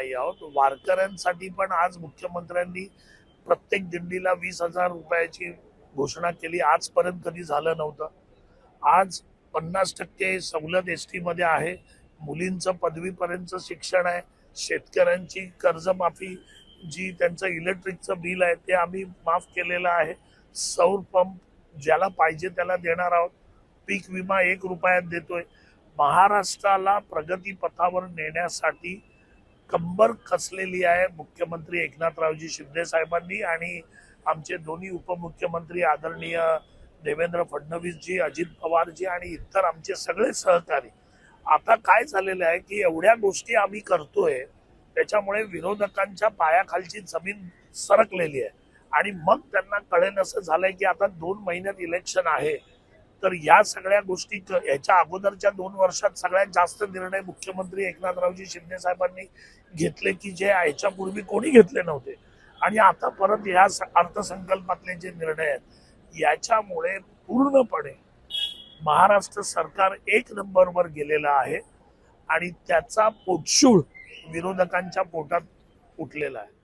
नाही आहोत. वारकऱ्यांसाठी पण आज मुख्यमंत्र्यांनी प्रत्येक दिंडीला वीस हजार रुपयाची घोषणा केली. आजपर्यंत कधी झालं नव्हतं. आज पन्नास टक्के सवलत एस टीमध्ये आहे. मुलींचं पदवीपर्यंतचं शिक्षण आहे. शेतकऱ्यांची कर्जमाफी जी त्यांचं इलेक्ट्रिकचं बिल आहे ते आम्ही माफ केलेलं आहे. सौर पंप ज्याला पाहिजे त्याला देणार आहोत. पीक विमा एक रुपयात देतोय. महाराष्ट्राला प्रगती पथावर नेण्यासाठी कंबर खसलेली आहे मुख्यमंत्री एकनाथरावजी शिंदे साहेबांनी आणि आमचे दोन्ही उपमुख्यमंत्री आदरणीय देवेंद्र फडणवीसजी अजित पवारजी आणि इतर आमचे सगळे सहकारी. आता काय झालेलं आहे की एवढ्या गोष्टी आम्ही करतोय त्याच्यामुळे विरोधकांच्या पायाखालची जमीन सरकलेली आहे. आणि मग त्यांना कळेन असं झालंय की आता दोन महिन्यात इलेक्शन आहे. तर या सगळ्या गोष्टी याच्या अगोदरच्या दोन वर्षात सगळ्यात जास्त निर्णय मुख्यमंत्री एकनाथरावजी शिंदे साहेबांनी घेतले की जे याच्यापूर्वी कोणी घेतले नव्हते. आणि आता परत या अर्थसंकल्पातले जे निर्णय आहेत याच्यामुळे पूर्णपणे महाराष्ट्र सरकार एक नंबरवर गेलेलं आहे आणि त्याचा पोटशूळ विरोधकांच्या पोटात उठलेला आहे.